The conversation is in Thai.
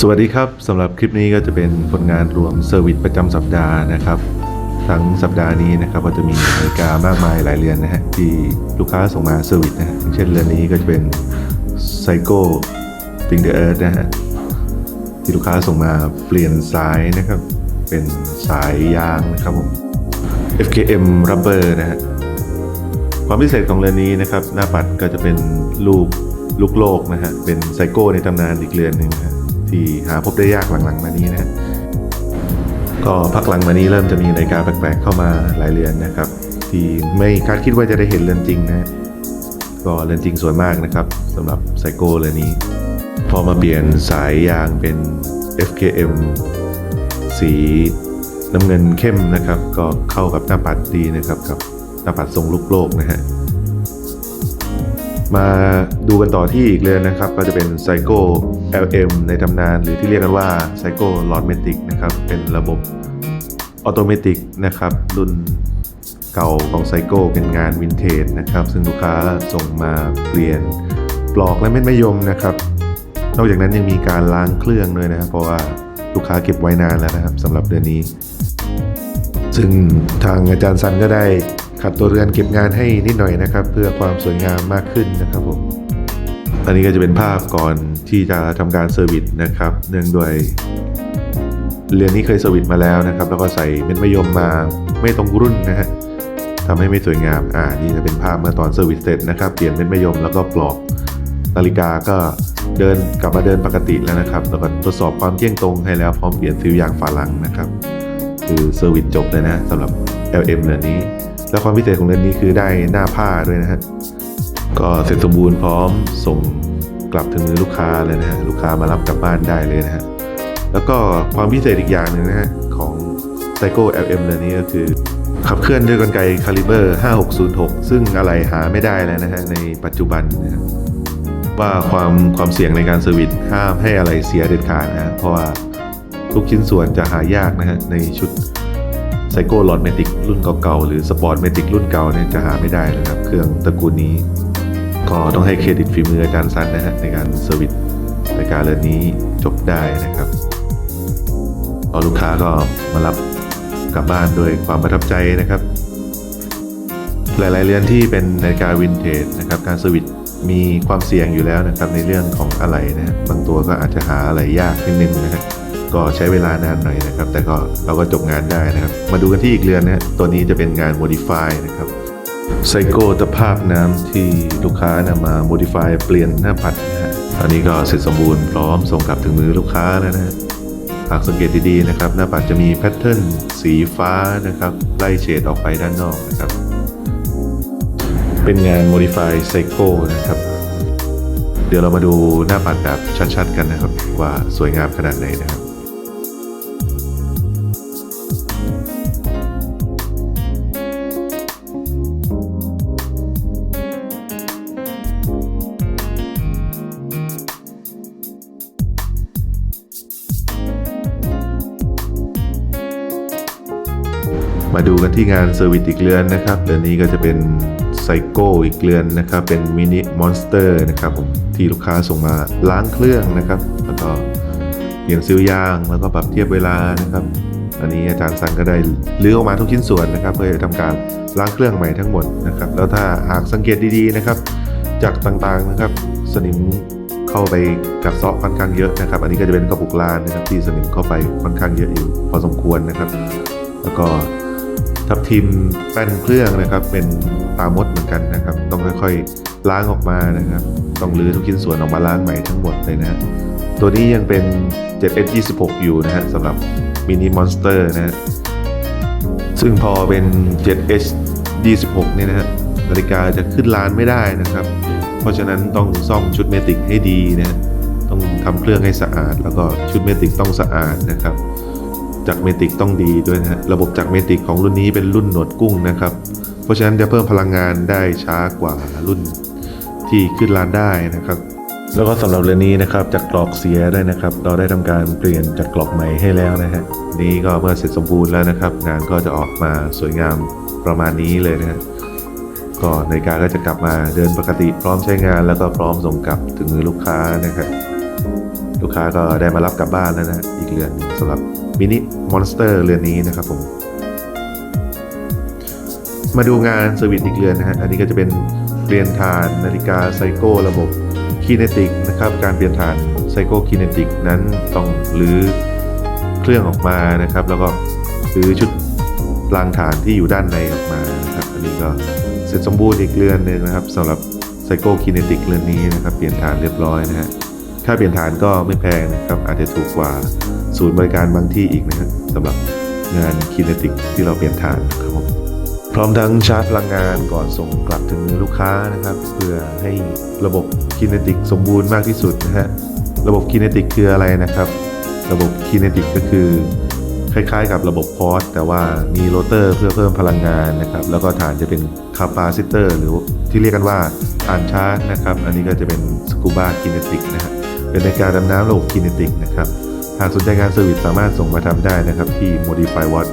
สวัสดีครับสำหรับคลิปนี้ก็จะเป็นผลงานรวมเซอร์วิสประจำสัปดาห์นะครับทั้งสัปดาห์นี้นะครับก็จะมีนาฬิกามากมายหลายเรือนนะฮะที่ลูกค้าส่งมาเซอร์วิสนะฮะเช่นเรือนนี้ก็จะเป็นไซโก้ฟิงเดอร์เอิร์นะฮะที่ลูกค้าส่งมาเปลี่ยนสายนะครับ เป็นสายยางนะครับผม FKM Rubber นะฮะความพิเศษของเรือนนี้นะครับ หน้าปัดก็จะเป็นลูกลูกโลกนะฮะเป็นไซโก้ในตำนานอีกเรือนหนึ่งนะฮะ ที่หาพบได้ยากหลังๆมานี้นะก็พักหลังมานี้เริ่มจะมีนาฬิกาแปลกๆเข้ามาหลายเรือนนะครับ ที่ไม่คาดคิดว่าจะได้เห็นเรือนจริงนะฮะก็เรือนจริงสวยมากนะครับสำหรับไซโก้เรือนนี้ พอมาเปลี่ยนสายยางเป็น FKM สีน้ำเงินเข้มนะครับ ก็เข้ากับหน้าปัดดีนะครับกับหน้าปัดทรงลูกโลกนะฮะ มาดูกันต่อที่อีกเรือนนะครับ ก็จะเป็น Psycho LM ในตำนานหรือที่เรียกกันว่า Psycho l o d m a t i c นะครับ เป็นระบบออโตเมติกนะครับ รุ่นเก่าของ Psycho เป็นงานวินเทจนะครับ ซึ่งลูกค้าส่งมาเปลี่ยนปลอกและเม็ดมะยมนะครับ นอกจากนั้นยังมีการล้างเครื่องด้วยนะครับ เพราะว่าลูกค้าเก็บไว้นานแล้วนะครับสำหรับเดือนนี้ ซึ่งทางอาจารย์ซันก็ได้ ขัดตัวเรือนเก็บงานให้นิดหน่อยนะครับ เพื่อความสวยงามมากขึ้นนะครับผมอันนี้ก็จะเป็นภาพก่อนที่จะทำการเซอร์วิสนะครับ เนื่องด้วยเรือนนี้เคยเซอร์วิสมาแล้วนะครับ แล้วก็ใส่เม็ดมะยมมาไม่ตรงรุ่นนะฮะทำให้ไม่สวยงาม อ่า นี่จะเป็นภาพเมื่อตอนเซอร์วิสเสร็จนะครับ เปลี่ยนเม็ดมะยมแล้วก็ปลอกนาฬิกาก็เดินกลับมาเดินปกติแล้วนะครับ แล้วก็ทดสอบความเที่ยงตรงให้แล้วพร้อมเปลี่ยนฟิวยางฝาหลังนะครับ คือเซอร์วิสจบเลยนะสำหรับ LM เรือนนี้ แล้วความพิเศษของเรือนนี้คือได้หน้าผ้าด้วยนะฮะก็เสร็จสมบูรณ์พร้อมส่งกลับถึงมือลูกค้าเลยนะฮะลูกค้ามารับกลับบ้านได้เลยนะฮะแล้วก็ความพิเศษอีกอย่างหนึ่งนะฮะของ Psycho LM เรือนนี้ก็คือขับเคลื่อนด้วยกลไกคาลิเบอร์ 5606 ซึ่งอะไรหาไม่ได้แล้วนะฮะในปัจจุบันนะฮะว่าความความเสี่ยงในการเซอร์วิสห้ามให้อะไรเสียเด็ดขาดนะฮะเพราะว่าทุกชิ้นส่วนจะหายากนะฮะในชุด ไซโก้ลอดเมติกรุ่นเก่าๆ หรือสปอร์ตเมติกรุ่นเก่าเนี่ยจะหาไม่ได้เลยครับ เครื่องตระกูลนี้ ก็ต้องให้เครดิตฝีมืออาจารย์ซันนะฮะในการเซอร์วิสในการเรือนนี้จบได้นะครับพอลูกค้าก็มารับกลับบ้านด้วยความประทับใจนะครับ หลายๆเรือนที่เป็นนาฬิกาวินเทจนะครับการเซอร์วิสมีความเสี่ยงอยู่แล้วนะครับในเรื่องของอะไรนะฮะบางตัวก็อาจจะหาอะไรยากนิดนึงนะฮะ ก็ใช้เวลานานหน่อยนะครับ แต่ก็เราก็จบงานได้นะครับ มาดูกันที่อีกเรือนนะตัวนี้จะเป็นงาน modify นะครับไซโก้ตะภาพน้ำที่ลูกค้านำมา modify เปลี่ยนหน้าปัดนะฮะตอนนี้ก็เสร็จสมบูรณ์พร้อมส่งกลับถึงมือลูกค้าแล้วนะฮะหากสังเกตดีๆนะครับ หน้าปัดจะมีแพทเทิร์นสีฟ้านะครับ ไล่เฉดออกไปด้านนอกนะครับ เป็นงาน Modify Psycho นะครับ เดี๋ยวเรามาดูหน้าปัดแบบชัดๆกันนะครับ ว่าสวยงามขนาดไหนนะครับ มาดูกันที่งานเซอร์วิสอีกเรือนนะครับเรือนนี้ก็จะเป็นไซโก้อีกเรือนนะครับ เป็นมินิมอนสเตอร์นะครับผมที่ลูกค้าส่งมาล้างเครื่องนะครับ แล้วก็เปลี่ยนซิลยางแล้วก็ปรับเทียบเวลานะครับ อันนี้อาจารย์สันก็ได้ลื้อออกมาทุกชิ้นส่วนนะครับ เพื่อทำการล้างเครื่องใหม่ทั้งหมดนะครับ แล้วถ้าหากสังเกตดีๆนะครับ จากต่างๆนะครับ สนิมเข้าไปกัดเซาะค่อนข้างเยอะนะครับ อันนี้ก็จะเป็นกระปุกลานนะครับที่สนิมเข้าไปค่อนข้างเยอะอยู่พอสมควรนะครับ แล้วก็ ทับทิมแป้นเครื่องนะครับ เป็นตามดเหมือนกันนะครับ ต้องค่อยๆล้างออกมานะครับ ต้องรื้อทุกชิ้นส่วนออกมาล้างใหม่ทั้งหมดเลยนะตัวนี้ยังเป็น 7S26 อยู่นะฮะสำหรับมินิมอนสเตอร์นะฮะซึ่งพอเป็น 7H26 เนี่ยนะฮะนาฬิกาจะขึ้นลานไม่ได้นะครับ เพราะฉะนั้นต้องซ่อมชุดเมติกให้ดีนะฮะต้องทำเครื่องให้สะอาด แล้วก็ชุดเมติกต้องสะอาดนะครับ จากเมติกต้องดีด้วยนะฮะระบบจากเมติกของรุ่นนี้เป็นรุ่นหนวดกุ้งนะครับ เพราะฉะนั้นจะเพิ่มพลังงานได้ช้ากว่ารุ่นที่ขึ้นลานได้นะครับแล้วก็สำหรับเรือนนี้นะครับจากกรอกเสียด้วยนะครับ เราได้ทำการเปลี่ยนจากกรอกใหม่ให้แล้วนะฮะนี้ก็เมื่อเสร็จสมบูรณ์แล้วนะครับ งานก็จะออกมาสวยงามประมาณนี้เลยนะฮะก็นาฬิกาก็จะกลับมาเดินปกติพร้อมใช้งานแล้วก็พร้อมส่งกลับถึงมือลูกค้านะครับลูกค้าก็ได้มารับกลับบ้านแล้วนะอีกเรือนหนึ่งสำหรับ มินิมอนสเตอร์เรือนนี้นะครับผม มาดูงานเซอร์วิสอีกเรือนนะฮะ อันนี้ก็จะเป็นเปลี่ยนฐานนาฬิกาไซโก้ระบบคีเนติกนะครับ การเปลี่ยนฐานไซโก้คีเนติกนั้นต้องรื้อเครื่องออกมานะครับ แล้วก็รื้อชุดรางฐานที่อยู่ด้านในออกมานะครับอันนี้ก็เสร็จสมบูรณ์อีกเรือนหนึ่งนะครับสำหรับไซโก้คีเนติกเรือนนี้นะครับ เปลี่ยนฐานเรียบร้อยนะฮะค่าเปลี่ยนฐานก็ไม่แพงนะครับอาจจะถูกกว่า ศูนย์บริการบางที่อีกนะฮะสำหรับงานคีเนติกที่เราเปลี่ยนฐานครับผมพร้อมทั้งชาร์จพลังงานก่อนส่งกลับถึงมือลูกค้านะครับ เพื่อให้ระบบคีเนติกสมบูรณ์มากที่สุดนะฮะระบบคีเนติกคืออะไรนะครับ ระบบคีเนติกก็คือคล้ายๆกับระบบพอร์ตแต่ว่ามีโรเตอร์เพื่อเพิ่มพลังงานนะครับ แล้วก็ฐานจะเป็นคาปาซิเตอร์หรือที่เรียกกันว่าฐานชาร์จนะครับ อันนี้ก็จะเป็นสกูบาคีเนติกนะฮะเป็นในการดำน้ำระบบคีเนติกนะครับ หากสนใจงานเซอร์วิสสามารถส่งมาทำได้นะครับที่ Modify Watt